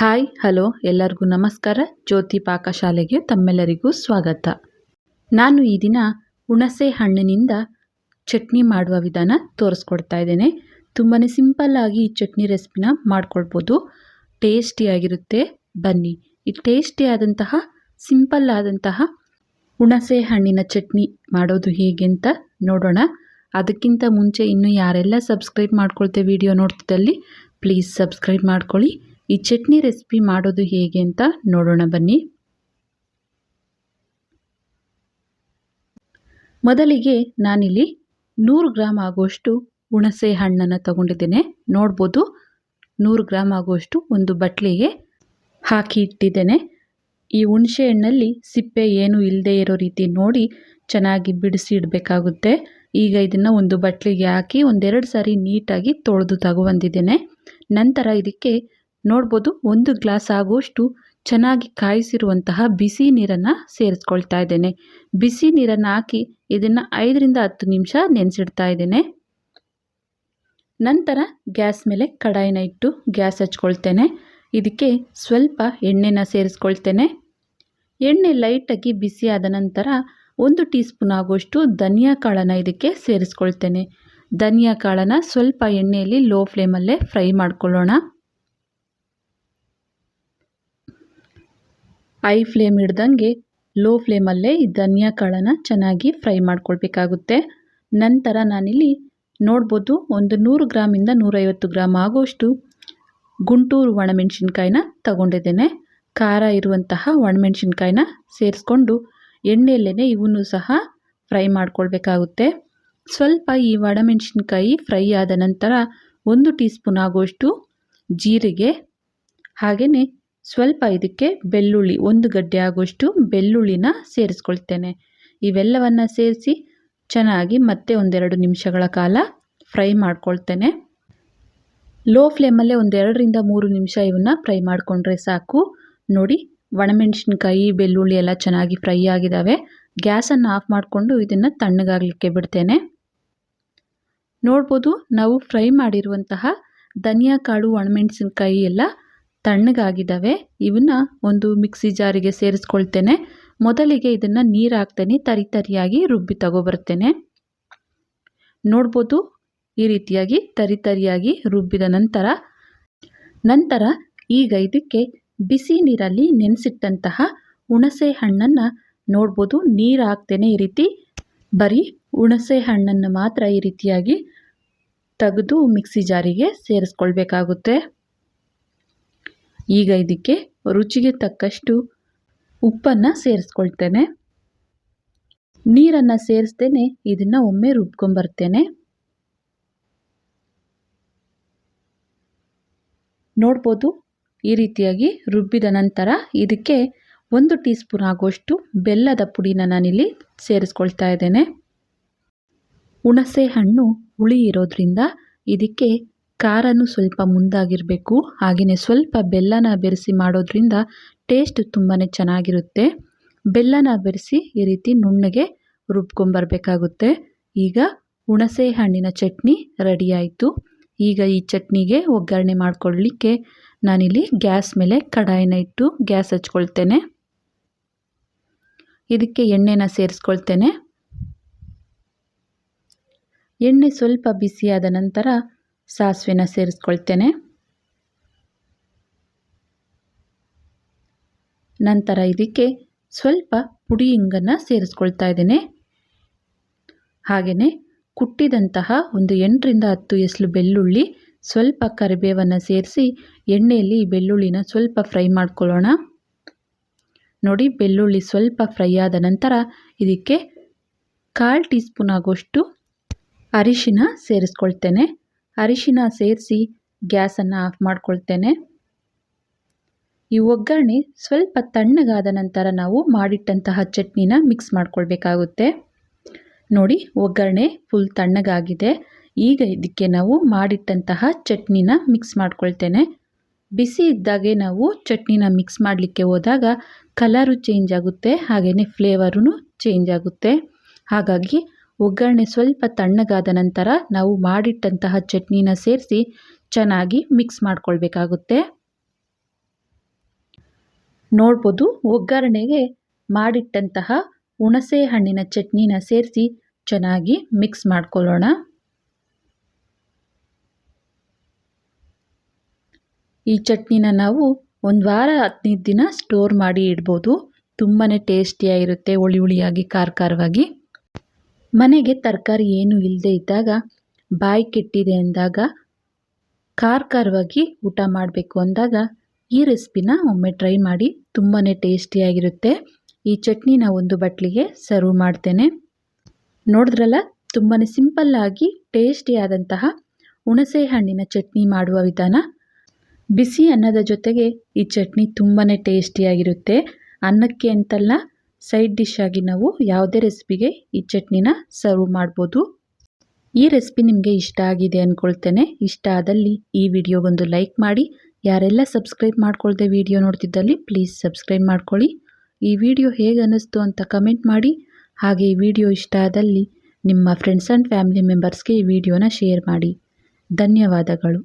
Hi, hello, ಎಲ್ಲರಿಗೂ ನಮಸ್ಕಾರ. ಜ್ಯೋತಿ ಪಾಕಶಾಲೆಗೆ ತಮ್ಮೆಲ್ಲರಿಗೂ ಸ್ವಾಗತ. ನಾನು ಈ ದಿನ ಹುಣಸೆ ಹಣ್ಣಿನಿಂದ ಚಟ್ನಿ ಮಾಡುವ ವಿಧಾನ ತೋರಿಸ್ಕೊಡ್ತಾ ಇದ್ದೇನೆ. ತುಂಬಾ ಸಿಂಪಲ್ಲಾಗಿ ಈ ಚಟ್ನಿ ರೆಸಿಪಿನ ಮಾಡ್ಕೊಳ್ಬೋದು. ಟೇಸ್ಟಿಯಾಗಿರುತ್ತೆ ಬನ್ನಿ, ಈ ಟೇಸ್ಟಿಯಾದಂತಹ ಸಿಂಪಲ್ ಆದಂತಹ ಹುಣಸೆ ಹಣ್ಣಿನ ಚಟ್ನಿ ಮಾಡೋದು ಹೇಗೆ ಅಂತ ನೋಡೋಣ. ಅದಕ್ಕಿಂತ ಮುಂಚೆ ಇನ್ನೂ ಯಾರೆಲ್ಲ ಸಬ್ಸ್ಕ್ರೈಬ್ ಮಾಡ್ಕೊಳ್ತೇವೆ ವಿಡಿಯೋ ನೋಡ್ತಿದ್ದಲ್ಲಿ, ಪ್ಲೀಸ್ ಸಬ್ಸ್ಕ್ರೈಬ್ ಮಾಡ್ಕೊಳ್ಳಿ. ಈ ಚಟ್ನಿ ರೆಸಿಪಿ ಮಾಡೋದು ಹೇಗೆ ಅಂತ ನೋಡೋಣ ಬನ್ನಿ. ಮೊದಲಿಗೆ ನಾನಿಲ್ಲಿ ನೂರು ಗ್ರಾಮ್ ಆಗುವಷ್ಟು ಹುಣಸೆ ಹಣ್ಣನ್ನು ತಗೊಂಡಿದ್ದೇನೆ. ನೋಡ್ಬೋದು ನೂರು ಗ್ರಾಮ್ ಆಗುವಷ್ಟು ಒಂದು ಬಟ್ಲಿಗೆ ಹಾಕಿ ಇಟ್ಟಿದ್ದೇನೆ. ಈ ಹುಣಸೆ ಹಣ್ಣಲ್ಲಿ ಸಿಪ್ಪೆ ಏನು ಇಲ್ಲದೆ ಇರೋ ರೀತಿ ನೋಡಿ ಚೆನ್ನಾಗಿ ಬಿಡಿಸಿ ಇಡಬೇಕಾಗುತ್ತೆ. ಈಗ ಇದನ್ನು ಒಂದು ಬಟ್ಲಿಗೆ ಹಾಕಿ ಒಂದೆರಡು ಸಾರಿ ನೀಟಾಗಿ ತೊಳೆದು ತಗೊಬಂದಿದ್ದೇನೆ ನಂತರ ಇದಕ್ಕೆ ನೋಡ್ಬೋದು ಒಂದು ಗ್ಲಾಸ್ ಆಗುವಷ್ಟು ಚೆನ್ನಾಗಿ ಕಾಯಿಸಿರುವಂತಹ ಬಿಸಿ ನೀರನ್ನು ಸೇರಿಸ್ಕೊಳ್ತಾ ಇದ್ದೇನೆ. ಬಿಸಿ ನೀರನ್ನು ಹಾಕಿ ಇದನ್ನು ಐದರಿಂದ ಹತ್ತು ನಿಮಿಷ ನೆನೆಸಿಡ್ತಾ ಇದ್ದೇನೆ. ನಂತರ ಗ್ಯಾಸ್ ಮೇಲೆ ಕಡಾಯಿನ ಇಟ್ಟು ಗ್ಯಾಸ್ ಹಚ್ಕೊಳ್ತೇನೆ. ಇದಕ್ಕೆ ಸ್ವಲ್ಪ ಎಣ್ಣೆನ ಸೇರಿಸ್ಕೊಳ್ತೇನೆ. ಎಣ್ಣೆ ಲೈಟಾಗಿ ಬಿಸಿ ಆದ ನಂತರ ಒಂದು ಟೀ ಸ್ಪೂನ್ ಆಗುವಷ್ಟು ಧನಿಯಾ ಕಾಳನ್ನು ಇದಕ್ಕೆ ಸೇರಿಸ್ಕೊಳ್ತೇನೆ. ಧನಿಯಾ ಕಾಳನ್ನು ಸ್ವಲ್ಪ ಎಣ್ಣೆಯಲ್ಲಿ ಲೋ ಫ್ಲೇಮಲ್ಲೇ ಫ್ರೈ ಮಾಡ್ಕೊಳ್ಳೋಣ. ಐ ಫ್ಲೇಮ್ ಹಿಡ್ದಂಗೆ ಲೋ ಫ್ಲೇಮಲ್ಲೇ ಈ ಧನಿಯಾ ಕಾಳನ್ನು ಚೆನ್ನಾಗಿ ಫ್ರೈ ಮಾಡ್ಕೊಳ್ಬೇಕಾಗುತ್ತೆ. ನಂತರ ನಾನಿಲ್ಲಿ ನೋಡ್ಬೋದು ಒಂದು ನೂರು ಗ್ರಾಮಿಂದ ನೂರೈವತ್ತು ಗ್ರಾಮ್ ಆಗೋಷ್ಟು ಗುಂಟೂರು ಒಣಮೆಣಸಿನ್ಕಾಯಿನ ತಗೊಂಡಿದ್ದೇನೆ. ಖಾರ ಇರುವಂತಹ ಒಣಮೆಣಸಿನ್ಕಾಯಿನ ಸೇರಿಸ್ಕೊಂಡು ಎಣ್ಣೆಯಲ್ಲೇ ಇವನ್ನೂ ಸಹ ಫ್ರೈ ಮಾಡ್ಕೊಳ್ಬೇಕಾಗುತ್ತೆ. ಸ್ವಲ್ಪ ಈ ಒಣಮೆಣಸಿನ್ಕಾಯಿ ಫ್ರೈ ಆದ ನಂತರ ಒಂದು ಟೀ ಸ್ಪೂನ್ ಆಗುವಷ್ಟು ಜೀರಿಗೆ ಹಾಗೆಯೇ ಸ್ವಲ್ಪ ಇದಕ್ಕೆ ಬೆಳ್ಳುಳ್ಳಿ, ಒಂದು ಗಡ್ಡೆ ಆಗುವಷ್ಟು ಬೆಳ್ಳುಳ್ಳಿನ ಸೇರಿಸ್ಕೊಳ್ತೇನೆ. ಇವೆಲ್ಲವನ್ನು ಸೇರಿಸಿ ಚೆನ್ನಾಗಿ ಮತ್ತೆ ಒಂದೆರಡು ನಿಮಿಷಗಳ ಕಾಲ ಫ್ರೈ ಮಾಡ್ಕೊಳ್ತೇನೆ. ಲೋ ಫ್ಲೇಮಲ್ಲೇ ಒಂದೆರಡರಿಂದ ಮೂರು ನಿಮಿಷ ಇವನ್ನ ಫ್ರೈ ಮಾಡಿಕೊಂಡ್ರೆ ಸಾಕು. ನೋಡಿ, ಒಣಮೆಣಸಿನ್ಕಾಯಿ, ಬೆಳ್ಳುಳ್ಳಿ ಎಲ್ಲ ಚೆನ್ನಾಗಿ ಫ್ರೈ ಆಗಿದ್ದಾವೆ ಗ್ಯಾಸನ್ನು ಆಫ್ ಮಾಡಿಕೊಂಡು ಇದನ್ನು ತಣ್ಣಗಾಗಲಿಕ್ಕೆ ಬಿಡ್ತೇನೆ. ನೋಡ್ಬೋದು, ನಾವು ಫ್ರೈ ಮಾಡಿರುವಂತಹ ಧನಿಯಾ ಕಾಳು, ಒಣಮೆಣಸಿನ್ಕಾಯಿ ಎಲ್ಲ ತಣ್ಣಗಾಗಿದ್ದಾವೆ. ಇವನ್ನ ಒಂದು ಮಿಕ್ಸಿ ಜಾರಿಗೆ ಸೇರಿಸ್ಕೊಳ್ತೇನೆ. ಮೊದಲಿಗೆ ಇದನ್ನು ನೀರು ಹಾಕ್ತೇನೆ ತರಿ ತರಿಯಾಗಿ ರುಬ್ಬಿ ತಗೊಬರ್ತೇನೆ. ನೋಡ್ಬೋದು, ಈ ರೀತಿಯಾಗಿ ತರಿ ತರಿಯಾಗಿ ರುಬ್ಬಿದ ನಂತರ ನಂತರ ಈಗ ಇದಕ್ಕೆ ಬಿಸಿ ನೀರಲ್ಲಿ ನೆನೆಸಿಟ್ಟಂತಹ ಹುಣಸೆ ಹಣ್ಣನ್ನು ನೋಡ್ಬೋದು. ನೀರು ಹಾಕ್ತೇನೆ ಈ ರೀತಿ. ಬರೀ ಹುಣಸೆ ಹಣ್ಣನ್ನು ಮಾತ್ರ ಈ ರೀತಿಯಾಗಿ ತೆಗೆದು ಮಿಕ್ಸಿ ಜಾರಿಗೆ ಸೇರಿಸ್ಕೊಳ್ಬೇಕಾಗುತ್ತೆ. ಈಗ ಇದಕ್ಕೆ ರುಚಿಗೆ ತಕ್ಕಷ್ಟು ಉಪ್ಪನ್ನು ಸೇರಿಸ್ಕೊಳ್ತೇನೆ. ನೀರನ್ನು ಸೇರಿಸ್ತೇನೆ, ಇದನ್ನು ಒಮ್ಮೆ ರುಬ್ಕೊಂಬರ್ತೇನೆ. ನೋಡ್ಬೋದು, ಈ ರೀತಿಯಾಗಿ ರುಬ್ಬಿದ ನಂತರ ಇದಕ್ಕೆ ಒಂದು ಟೀ ಸ್ಪೂನ್ ಆಗುವಷ್ಟು ಬೆಲ್ಲದ ಪುಡಿನ ನಾನಿಲ್ಲಿ ಸೇರಿಸ್ಕೊಳ್ತಾ ಇದ್ದೇನೆ. ಹುಣಸೆ ಹಣ್ಣು ಹುಳಿ ಇರೋದ್ರಿಂದ ಇದಕ್ಕೆ ಖಾರನೂ ಸ್ವಲ್ಪ ಮುಂದಾಗಿರಬೇಕು. ಹಾಗೆಯೇ ಸ್ವಲ್ಪ ಬೆಲ್ಲನ ಬೆರೆಸಿ ಮಾಡೋದ್ರಿಂದ ಟೇಸ್ಟ್ ತುಂಬಾ ಚೆನ್ನಾಗಿರುತ್ತೆ. ಬೆಲ್ಲನ ಬೆರೆಸಿ ಈ ರೀತಿ ನುಣ್ಣಗೆ ರುಬ್ಕೊಂಬರ್ಬೇಕಾಗುತ್ತೆ. ಈಗ ಹುಣಸೆ ಹಣ್ಣಿನ ಚಟ್ನಿ ರೆಡಿ ಆಯಿತು. ಈಗ ಈ ಚಟ್ನಿಗೆ ಒಗ್ಗರಣೆ ಮಾಡಿಕೊಳ್ಳಲಿಕ್ಕೆ ನಾನಿಲ್ಲಿ ಗ್ಯಾಸ್ ಮೇಲೆ ಕಡಾಯಿನ ಇಟ್ಟು ಗ್ಯಾಸ್ ಹಚ್ಕೊಳ್ತೇನೆ. ಇದಕ್ಕೆ ಎಣ್ಣೆನ ಸೇರಿಸ್ಕೊಳ್ತೇನೆ. ಎಣ್ಣೆ ಸ್ವಲ್ಪ ಬಿಸಿಯಾದ ನಂತರ ಸಾಸಿವೆನ ಸೇರಿಸ್ಕೊಳ್ತೇನೆ. ನಂತರ ಇದಕ್ಕೆ ಸ್ವಲ್ಪ ಪುಡಿ ಇಂಗನ್ನು ಸೇರಿಸ್ಕೊಳ್ತಾ ಇದ್ದೇನೆ. ಹಾಗೆಯೇ ಕುಟ್ಟಿದಂತಹ ಒಂದು ಎಂಟರಿಂದ ಹತ್ತು ಎಸಲು ಬೆಳ್ಳುಳ್ಳಿ, ಸ್ವಲ್ಪ ಕರಿಬೇವನ್ನು ಸೇರಿಸಿ ಎಣ್ಣೆಯಲ್ಲಿ ಬೆಳ್ಳುಳ್ಳಿನ ಸ್ವಲ್ಪ ಫ್ರೈ ಮಾಡ್ಕೊಳ್ಳೋಣ. ನೋಡಿ ಬೆಳ್ಳುಳ್ಳಿ ಸ್ವಲ್ಪ ಫ್ರೈ ಆದ ನಂತರ ಇದಕ್ಕೆ ಕಾಲು ಟೀ ಸ್ಪೂನ್ ಆಗೋಷ್ಟು ಅರಿಶಿನ ಸೇರಿಸ್ಕೊಳ್ತೇನೆ. ಅರಿಶಿನ ಸೇರಿಸಿ ಗ್ಯಾಸನ್ನು ಆಫ್ ಮಾಡ್ಕೊಳ್ತೇನೆ. ಈ ಒಗ್ಗರಣೆ ಸ್ವಲ್ಪ ತಣ್ಣಗಾದ ನಂತರ ನಾವು ಮಾಡಿಟ್ಟಂತಹ ಚಟ್ನಿನ ಮಿಕ್ಸ್ ಮಾಡ್ಕೊಳ್ಬೇಕಾಗುತ್ತೆ. ನೋಡಿ, ಒಗ್ಗರಣೆ ಫುಲ್ ತಣ್ಣಗಾಗಿದೆ. ಈಗ ಇದಕ್ಕೆ ನಾವು ಮಾಡಿಟ್ಟಂತಹ ಚಟ್ನಿನ ಮಿಕ್ಸ್ ಮಾಡ್ಕೊಳ್ತೇನೆ. ಬಿಸಿ ಇದ್ದಾಗೆ ನಾವು ಚಟ್ನಿನ ಮಿಕ್ಸ್ ಮಾಡಲಿಕ್ಕೆ ಹೋದಾಗ ಕಲರು ಚೇಂಜ್ ಆಗುತ್ತೆ ಹಾಗೆಯೇ ಫ್ಲೇವರು ಚೇಂಜ್ ಆಗುತ್ತೆ. ಹಾಗಾಗಿ ಒಗ್ಗರಣೆ ಸ್ವಲ್ಪ ತಣ್ಣಗಾದ ನಂತರ ನಾವು ಮಾಡಿಟ್ಟಂತಹ ಚಟ್ನಿನ ಸೇರಿಸಿ ಚೆನ್ನಾಗಿ ಮಿಕ್ಸ್ ಮಾಡ್ಕೊಳ್ಬೇಕಾಗುತ್ತೆ. ನೋಡ್ಬೋದು ಒಗ್ಗರಣೆಗೆ ಮಾಡಿಟ್ಟಂತಹ ಹುಣಸೆ ಹಣ್ಣಿನ ಚಟ್ನಿನ ಸೇರಿಸಿ ಚೆನ್ನಾಗಿ ಮಿಕ್ಸ್ ಮಾಡ್ಕೊಳ್ಳೋಣ. ಈ ಚಟ್ನಿನ ನಾವು ಒಂದು ವಾರ ಹದಿನೈದು ದಿನ ಸ್ಟೋರ್ ಮಾಡಿ ಇಡ್ಬೋದು. ತುಂಬಾ ಟೇಸ್ಟಿಯಾಗಿರುತ್ತೆ ಹುಳಿ ಹುಳಿಯಾಗಿ ಖಾರ ಖಾರವಾಗಿ ಮನೆಗೆ ತರಕಾರಿ ಏನೂ ಇಲ್ಲದೆ ಇದ್ದಾಗ ಬಾಯಿ ಕೆಟ್ಟಿದೆ ಅಂದಾಗ ಖಾರ ಖಾರವಾಗಿ ಊಟ ಮಾಡಬೇಕು ಅಂದಾಗ ಈ ರೆಸಿಪಿನ ಒಮ್ಮೆ ಟ್ರೈ ಮಾಡಿ ತುಂಬಾ ಟೇಸ್ಟಿಯಾಗಿರುತ್ತೆ ಈ ಚಟ್ನಿನ ಒಂದು ಬಟ್ಲಿಗೆ ಸರ್ವ್ ಮಾಡ್ತೇನೆ. ನೋಡಿದ್ರಲ್ಲ ತುಂಬಾ ಸಿಂಪಲ್ಲಾಗಿ ಟೇಸ್ಟಿಯಾದಂತಹ ಹುಣಸೆ ಹಣ್ಣಿನ ಚಟ್ನಿ ಮಾಡುವ ವಿಧಾನ. ಬಿಸಿ ಅನ್ನದ ಜೊತೆಗೆ ಈ ಚಟ್ನಿ ತುಂಬಾ ಟೇಸ್ಟಿಯಾಗಿರುತ್ತೆ ಅನ್ನಕ್ಕೆ ಅಂತಲ್ಲ ಸೈಡ್ ಡಿಶ್ ಆಗಿ ನಾವು ಯಾವುದೇ ರೆಸಿಪಿಗೆ ಈ ಚಟ್ನಿನ ಸರ್ವ್ ಮಾಡ್ಬೋದು. ಈ ರೆಸಿಪಿ ನಿಮಗೆ ಇಷ್ಟ ಆಗಿದೆ ಅಂದ್ಕೊಳ್ತೇನೆ ಇಷ್ಟ ಆದಲ್ಲಿ ಈ ವಿಡಿಯೋಗೊಂದು ಲೈಕ್ ಮಾಡಿ. ಯಾರೆಲ್ಲ ಸಬ್ಸ್ಕ್ರೈಬ್ ಮಾಡ್ಕೊಳ್ದೆ ವಿಡಿಯೋ ನೋಡ್ತಿದ್ದಲ್ಲಿ ಪ್ಲೀಸ್ ಸಬ್ಸ್ಕ್ರೈಬ್ ಮಾಡ್ಕೊಳ್ಳಿ. ಈ ವಿಡಿಯೋ ಹೇಗೆ ಅನ್ನಿಸ್ತು ಅಂತ ಕಮೆಂಟ್ ಮಾಡಿ. ಹಾಗೆ ಈ ವಿಡಿಯೋ ಇಷ್ಟ ಆದಲ್ಲಿ ನಿಮ್ಮ ಫ್ರೆಂಡ್ಸ್ ಆ್ಯಂಡ್ ಫ್ಯಾಮಿಲಿ ಮೆಂಬರ್ಸ್ಗೆ ಈ ವಿಡಿಯೋನ ಶೇರ್ ಮಾಡಿ. ಧನ್ಯವಾದಗಳು.